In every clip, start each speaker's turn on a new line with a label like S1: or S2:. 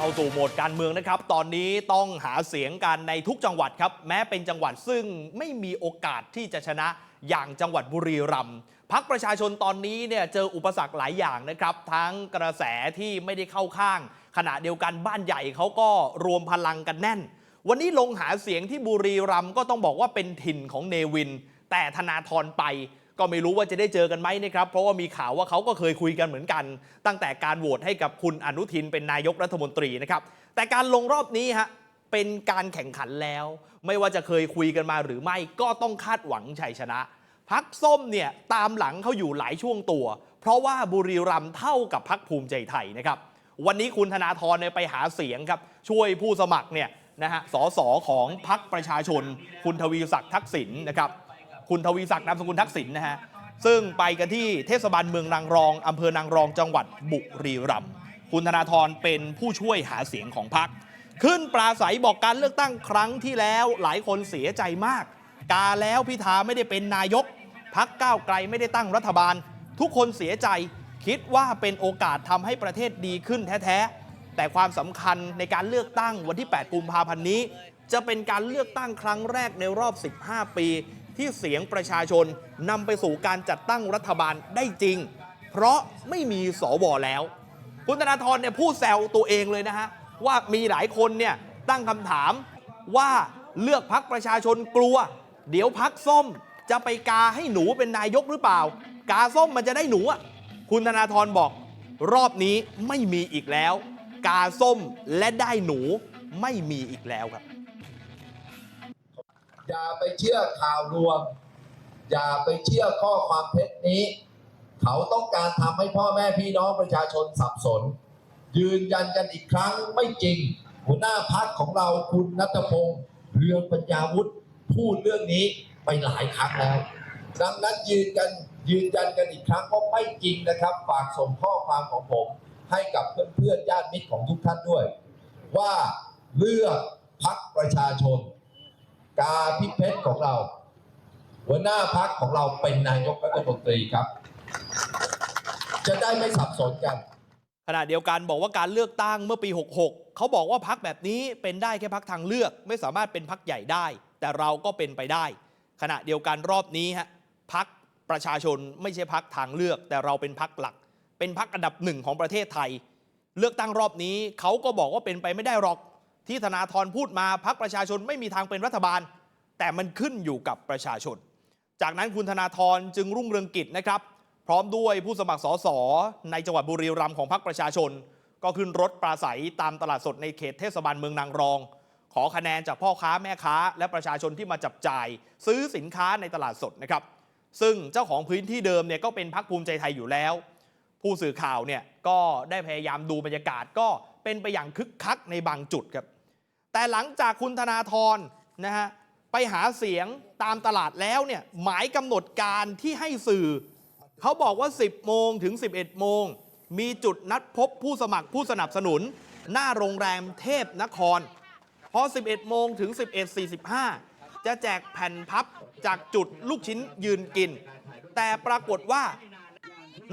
S1: เข้าสู่โหมดการเมืองนะครับ ตอนนี้ต้องหาเสียงกันในทุกจังหวัดครับ แม้เป็นจังหวัดซึ่งไม่มีโอกาสที่จะชนะอย่างจังหวัดบุรีรัมย์พักประชาชนตอนนี้เนี่ยเจออุปสรรคหลายอย่างนะครับ ทั้งกระแสที่ไม่ได้เข้าข้าง ขณะเดียวกันบ้านใหญ่เขาก็รวมพลังกันแน่น วันนี้ลงหาเสียงที่บุรีรัมย์ก็ต้องบอกว่าเป็นถิ่นของเนวิน แต่ธนาธรไป ก็ไม่รู้ว่าจะได้เจอกันไหมนะครับ เพราะว่ามีข่าวว่าเขาก็เคยคุยกันเหมือนกัน ตั้งแต่การโหวตให้กับคุณอนุทินเป็นนายกรัฐมนตรีนะครับ แต่การลงรอบนี้ฮะเป็นการแข่งขันแล้ว ไม่ว่าจะเคยคุยกันมาหรือไม่ก็ต้องคาดหวังชัยชนะพักส้มเนี่ยตามหลังเขาอยู่หลายช่วงตัว เพราะว่าบุรีรัมย์เท่ากับพักภูมิใจไทยนะครับวันนี้คุณธนาธรเนี่ยไปหาเสียงครับช่วยผู้สมัครเนี่ยนะฮะสสของพักประชาชน คุณทวีศักดิ์ทักษิณนะครับ คุณทวีศักดิ์นามสกุลทักษิณนะฮะซึ่งไปกันที่เทศบาลเมืองนางรองอำเภอนางรองจังหวัดบุรีรัมย์คุณธนาธรเป็นผู้ช่วยหาเสียงของพรรคขึ้นปราศัยบอกการเลือกตั้งครั้งที่แล้วหลายคนเสียใจมาก กาแล้วพิธาไม่ได้เป็นนายกพักก้าวไกลไม่ได้ตั้งรัฐบาล ทุกคนเสียใจคิดว่าเป็นโอกาสทำให้ประเทศดีขึ้นแท้ๆ แต่ความสำคัญในการเลือกตั้งวันที่ 8 กุมภาพันธ์นี้ จะเป็นการเลือกตั้งครั้งแรกในรอบ 15 ปี ที่เสียงประชาชนนำไปสู่การจัดตั้งรัฐบาลได้จริง เพราะไม่มีสวแล้ว คุณธนาธรเนี่ยพูดแซวตัวเองเลยนะฮะ ว่ามีหลายคนเนี่ยตั้งคำถามว่าเลือกพักประชาชนกลัว เดี๋ยวพักส้มจะไปกาให้หนูเป็นนายกหรือเปล่า กาส้มมันจะได้หนูอะคุณธนาธรบอกรอบนี้ไม่มีอีกแล้ว กาส้มและได้หนูไม่มีอีกแล้วครับ
S2: อย่าไปเชื่อข่าวลวง อย่าไปเชื่อข้อความเท็จนี้ เขาต้องการทำให้พ่อแม่พี่น้องประชาชนสับสน ยืนยันกันอีกครั้งไม่จริง หัวหน้าพักของเราคุณนัทพงศ์เรืองปัญญาวุฒิพูดเรื่องนี้ไปหลายครั้งแล้ว ดังนั้นยืนกันยืนยันกันอีกครั้งว่าไม่จริงนะครับ ฝากส่งข้อความของผม ให้กับเพื่อนๆญาติมิตรของทุกท่านด้วย ว่าเลือกพักประชาชน กาพิเพชรของเรา หัวหน้าพักของเราเป็นนายกรัฐมนตรีครับ จะได้ไม่สับสนกัน
S1: ขณะเดียวกันบอกว่าการเลือกตั้งเมื่อปี 66 เขาบอกว่าพักแบบนี้เป็นได้แค่พักทางเลือก ไม่สามารถเป็นพักใหญ่ได้ แต่เราก็เป็นไปได้ ขณะเดียวกันรอบนี้ฮะพักประชาชนไม่ใช่พักทางเลือก แต่เราเป็นพักหลัก เป็นพักอันดับหนึ่งของประเทศไทย เลือกตั้งรอบนี้เขาก็บอกว่าเป็นไปไม่ได้หรอก ที่ธนาธรพูดมาพักประชาชนไม่มีทางเป็นรัฐบาล แต่มันขึ้นอยู่กับประชาชน จากนั้นคุณธนาธรจึงรุ่งเรืองกิจนะครับ พร้อมด้วยผู้สมัครสสในจังหวัดบุรีรัมย์ของพรรคประชาชน ก็ขึ้นรถปราศัยตามตลาดสดในเขตเทศบาลเมืองนางรอง ขอคะแนนจากพ่อค้าแม่ค้า และประชาชนที่มาจับจ่าย ซื้อสินค้าในตลาดสดนะครับ ซึ่งเจ้าของพื้นที่เดิมเนี่ยก็เป็นพรรคภูมิใจไทยอยู่แล้ว ผู้สื่อข่าวเนี่ยก็ได้พยายามดูบรรยากาศก็เป็นไปอย่างคึกคักในบางจุดครับ แต่หลังจากคุณธนาธรนะฮะไปหาเสียงตามตลาดแล้วเนี่ยหมายกำหนดการที่ให้สื่อ เขาบอกว่า 10 โมงถึง 11 โมง มีจุดนัดพบผู้สมัครผู้สนับสนุน หน้าโรงแรมเทพนคร พอ 11 โมงถึง 11.45 จะแจกแผ่นพับจากจุดลูกชิ้นยืนกิน แต่ปรากฏว่า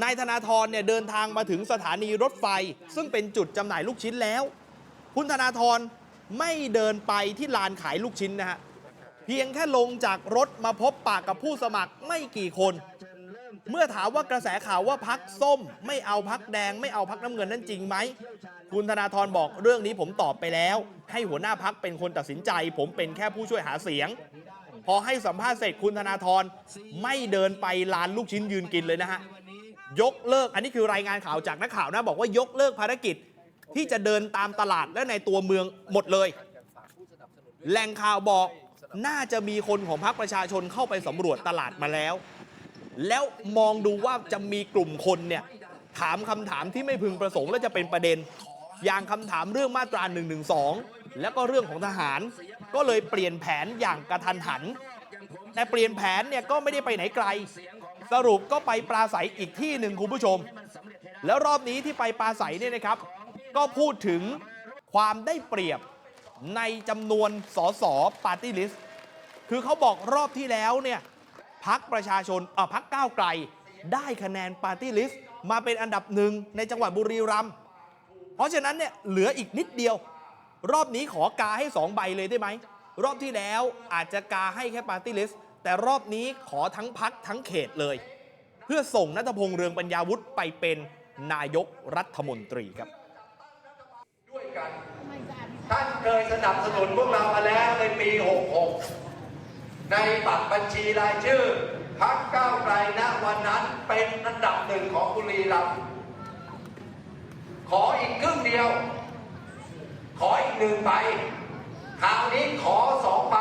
S1: นายธนาธรเนี่ยเดินทางมาถึงสถานีรถไฟ ซึ่งเป็นจุดจำหน่ายลูกชิ้นแล้ว คุณธนาธร ไม่เดินไปที่ลานขายลูกชิ้นนะฮะ เพียงแค่ลงจากรถมาพบปากกับผู้สมัครไม่กี่คน เมื่อถามว่ากระแสข่าวว่าพักส้ม ไม่เอาพักแดง ไม่เอาพักน้ำเงินนั่นจริงไหม คุณธนาธรบอกเรื่องนี้ผมตอบไปแล้ว ให้หัวหน้าพักเป็นคนตัดสินใจ ผมเป็นแค่ผู้ช่วยหาเสียง พอให้สัมภาษณ์เสร็จคุณธนาธรไม่เดินไปลานลูกชิ้นยืนกินเลยนะฮะยกเลิกอันนี้คือรายงานข่าวจากนักข่าวนะบอกว่ายกเลิกภารกิจ ที่จะเดินตามตลาดและในตัวเมืองหมดเลย แหล่งข่าวบอกน่าจะมีคนของพรรคประชาชนเข้าไปสำรวจตลาดมาแล้ว แล้วมองดูว่าจะมีกลุ่มคนเนี่ยถามคำถามที่ไม่พึงประสงค์และจะเป็นประเด็น อย่างคำถามเรื่องมาตรา1นึแล้วก็เรื่องของทหาร ก็เลยเปลี่ยนแผนอย่างกระทันหัน แต่เปลี่ยนแผนเนี่ยก็ไม่ได้ไปไหนไกล สรุปก็ไปปราศัยอีกที่หนึ่งคุณผู้ชม แล้วรอบนี้ที่ไปปราศัยเนี่ยนะครับ ก็พูดถึงความได้เปรียบในจำนวนสสปาร์ตี้ลิสต์คือเขาบอกรอบที่แล้วเนี่ยพักประชาชนเออพักก้าวไกล ได้คะแนนปาร์ตี้ลิสต์มาเป็นอันดับหนึ่งในจังหวัดบุรีรัมย์เพราะฉะนั้นเนี่ยเหลืออีกนิดเดียว รอบนี้ขอกาให้ 2 ใบเลยได้ไหม รอบที่แล้วอาจจะกาให้แค่ปาร์ตี้ลิสต์แต่รอบนี้ขอทั้งพักทั้งเขตเลย เพื่อส่งนัทพงษ์เรืองปัญญาวุฒิไปเป็นนายกรัฐมนตรีครับ
S3: เคยสนับสนุนพวกเรามาแล้วในปี 66 ในบัตรบัญชีรายชื่อพักก้าวไกลณวันนั้นเป็นอันดับหนึ่งของบุรีรัมย์ขออีกครึ่งเดียว ขออีกหนึ่งใบคราวนี้ขอสองใบ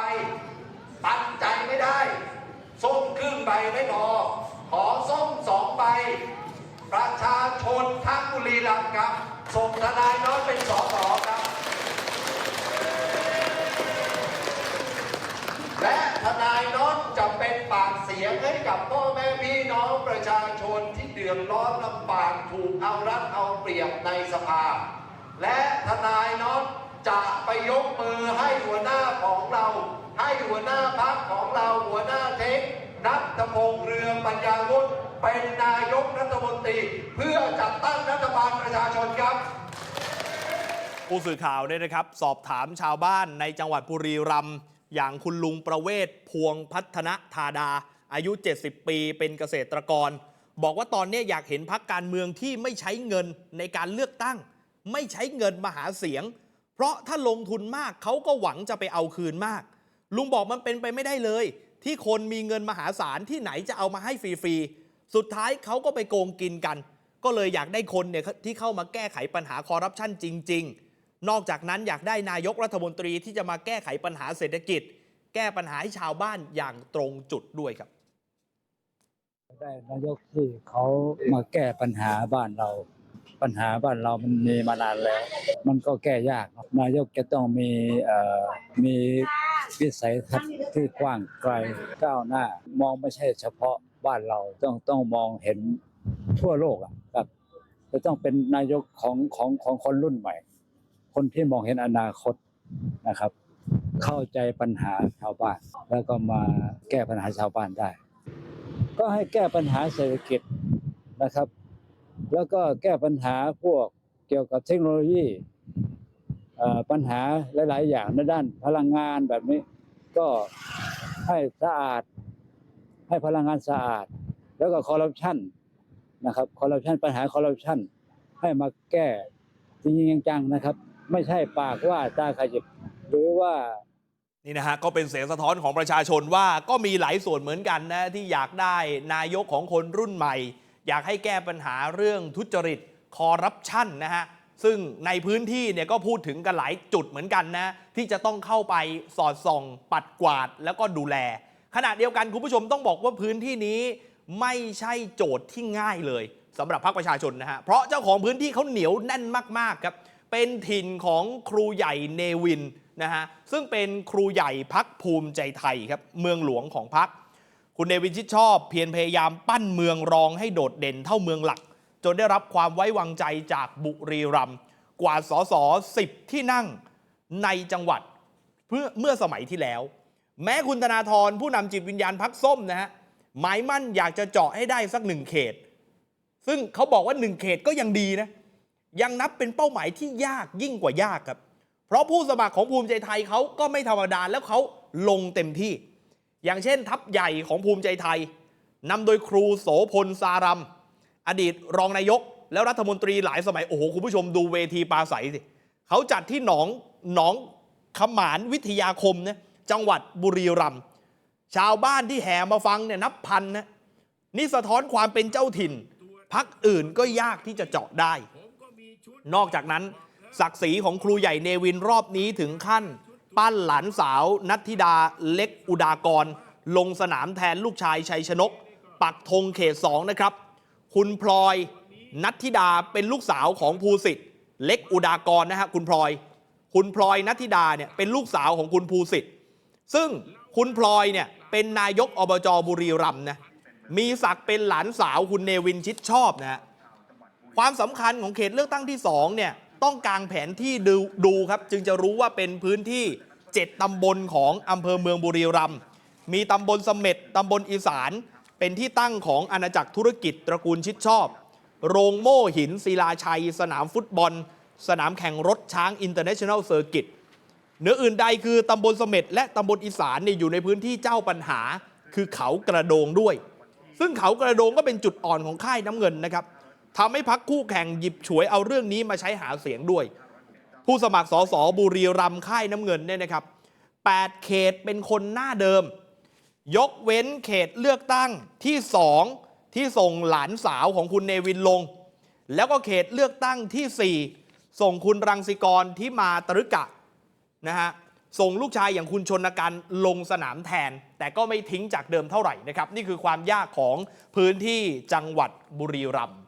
S3: ปัดใจไม่ได้ ส้มครึ่งใบไม่พอ ขอส้มสองใบ ประชาชนทั้งบุรีรัมย์ครับ ส่งทนายน้อยเป็นสอสอครับ และทนายน้อยจะเป็นปากเสียงให้ กับพ่อแม่พี่น้องประชาชนที่เดือดร้อนลำบากถูกเอารัดเอาเปรียบในสภา และทนายน้อยจะไปยกมือให้หัวหน้าของเรา ให้หัวหน้าพักของเราหัวหน้าเทคนัทพงษ์เรืองปัญญาวุฒิเป็นนายกรัฐมนตรี เพื่อจัดตั้งรัฐบาลประชาชนครับ
S1: ผู้สื่อข่าวเนี่ยนะครับสอบถามชาวบ้านในจังหวัดบุรีรัมย์อย่างคุณลุงประเวศพวงพัฒนธาดา อายุ 70 ปีเป็นเกษตรกร บอกว่าตอนนี้อยากเห็นพักการเมืองที่ไม่ใช้เงินในการเลือกตั้ง ไม่ใช้เงินมาหาเสียง เพราะถ้าลงทุนมากเขาก็หวังจะไปเอาคืนมาก ลุงบอกมันเป็นไปไม่ได้เลย ที่คนมีเงินมหาศาลที่ไหนจะเอามาให้ฟรีๆสุดท้ายเขาก็ไปโกงกินกัน ก็เลยอยากได้คนเนี่ยที่เข้ามาแก้ไขปัญหาคอร์รัปชันจริง ๆนอกจากนั้นอยากได้นายกรัฐมนตรีที่จะมาแก้ไขปัญหาเศรษฐกิจ แก้ปัญหาให้ชาวบ้านอย่างตรงจุดด้วยครับ
S4: ได้นายกที่เขามาแก้ปัญหาบ้านเรา ปัญหาบ้านเรามันมีมานานแล้ว มันก็แก้ยากนายกจะต้องมีเอ่อมีวิสัยทัศน์ที่กว้างไกลก้าวหน้า มองไม่ใช่เฉพาะบ้านเราต้องต้องมองเห็นทั่วโลกอะครับจะต้องเป็นนายกของของของคนรุ่นใหม่ คนที่มองเห็นอนาคตนะครับ เข้าใจปัญหาชาวบ้าน แล้วก็มาแก้ปัญหาชาวบ้านได้ ก็ให้แก้ปัญหาเศรษฐกิจนะครับ แล้วก็แก้ปัญหาพวกเกี่ยวกับเทคโนโลยีปัญหาหลาย ๆ อย่างในด้านพลังงานแบบนี้ ก็ให้สะอาด ให้พลังงานสะอาด แล้วก็คอร์รัปชันนะครับคอร์รัปชันปัญหาคอร์รัปชันให้มาแก้จริงๆจังๆนะครับ ไม่ใช่ปากว่าตาขยิบหรือว่า
S1: นี่นะฮะก็เป็นเสียงสะท้อนของประชาชนว่าก็มีหลายส่วนเหมือนกันนะที่อยากได้นายกของคนรุ่นใหม่ อยากให้แก้ปัญหาเรื่องทุจริตคอร์รัปชันนะฮะซึ่งในพื้นที่เนี่ยก็พูดถึงกันหลายจุดเหมือนกันนะที่จะต้องเข้าไปสอดส่อง ปัดกวาดแล้วก็ดูแล ขณะเดียวกันคุณผู้ชมต้องบอกว่าพื้นที่นี้ไม่ใช่โจทย์ที่ง่ายเลยสำหรับพรรคประชาชนนะฮะเพราะเจ้าของพื้นที่เขาเหนียวแน่นมากๆครับเป็นถิ่นของครูใหญ่เนวิน นะฮะซึ่งเป็นครูใหญ่พักภูมิใจไทยครับเมืองหลวงของพัก คุณเนวินชิดชอบเพียรพยายามปั้นเมืองรองให้โดดเด่นเท่าเมืองหลัก จนได้รับความไว้วางใจจากบุรีรัมย์กว่าสอสอสิบที่นั่งในจังหวัดเพื่อเมื่อสมัยที่แล้ว แม้คุณธนาธรผู้นำจิตวิญญาณพักส้มนะฮะหมายมั่นอยากจะเจาะให้ได้สักหนึ่งเขต ซึ่งเขาบอกว่าหนึ่งเขตก็ยังดีนะยังนับเป็นเป้าหมายที่ยากยิ่งกว่ายากครับ ราะผู้สมัครของภูมิใจไทยเขาก็ไม่ธรรมดาแล้วเขาลงเต็มที่ อย่างเช่น ทัพใหญ่ของภูมิใจไทยนำโดยครูโสพลสารัม อดีตรองนายก แล้วรัฐมนตรีหลายสมัย โอ้โห คุณผู้ชมดูเวทีปราศัยสิเขาจัดที่หนองหนองขมานวิทยาคมนะจังหวัดบุรีรัมย์ชาวบ้านที่แห่มาฟังเนี่ยนับพันนะนี่สะท้อนความเป็นเจ้าถิ่นพักอื่นก็ยากที่จะเจาะได้ นอกจากนั้น ศักดิ์ศรีของครูใหญ่เนวินรอบนี้ถึงขั้น ปั้นหลานสาวนัทธิดาเล็กอุดากร ลงสนามแทนลูกชายชัยชนก ปักธงเขตสองนะครับ คุณพลอยนัทธิดาเป็นลูกสาวของภูสิทธิ์เล็กอุดากรนะฮะคุณพลอย คุณพลอยนัทธิดาเนี่ยเป็นลูกสาวของคุณภูสิทธิ์ซึ่งคุณพลอยเนี่ยเป็นนายกอบจบุรีรัมย์นะมีศักดิ์เป็นหลานสาวคุณเนวินชิดชอบนะฮะความสำคัญของเขตเลือกตั้งที่2เนี่ย ต้องกางแผนที่ดูดูครับ จึงจะรู้ว่าเป็นพื้นที่ 7 ตำบลของอำเภอเมืองบุรีรัมย์มีตำบลเสม็ดตำบลอีสาน เป็นที่ตั้งของอาณาจักรธุรกิจตระกูลชิดชอบ โรงโม่หินศิลาชัย สนามฟุตบอล สนามแข่งรถช้าง International Circuit เหนืออื่นใดคือตำบลเสม็ดและตำบลอีสานเนี่ยอยู่ในพื้นที่เจ้าปัญหา คือเขากระโดงด้วย ซึ่งเขากระโดงก็เป็นจุดอ่อนของค่ายน้ำเงินนะครับ ทำให้พักคู่แข่งหยิบฉวยเอาเรื่องนี้มาใช้หาเสียงด้วย ผู้สมัครสสบุรีรัมย์ค่ายน้ำเงินเนี่ยนะครับ 8 เขตเป็นคนหน้าเดิม ยกเว้นเขตเลือกตั้งที่ 2 ที่ส่งหลานสาวของคุณเนวินลง แล้วก็เขตเลือกตั้งทีสี่4 ส่งคุณรังสิกรที่มาตรึกะนะฮะส่งลูกชายอย่างคุณชนกันลงสนามแทน แต่ก็ไม่ทิ้งจากเดิมเท่าไหร่นะครับ นี่คือความยากของพื้นที่จังหวัดบุรีรัมย์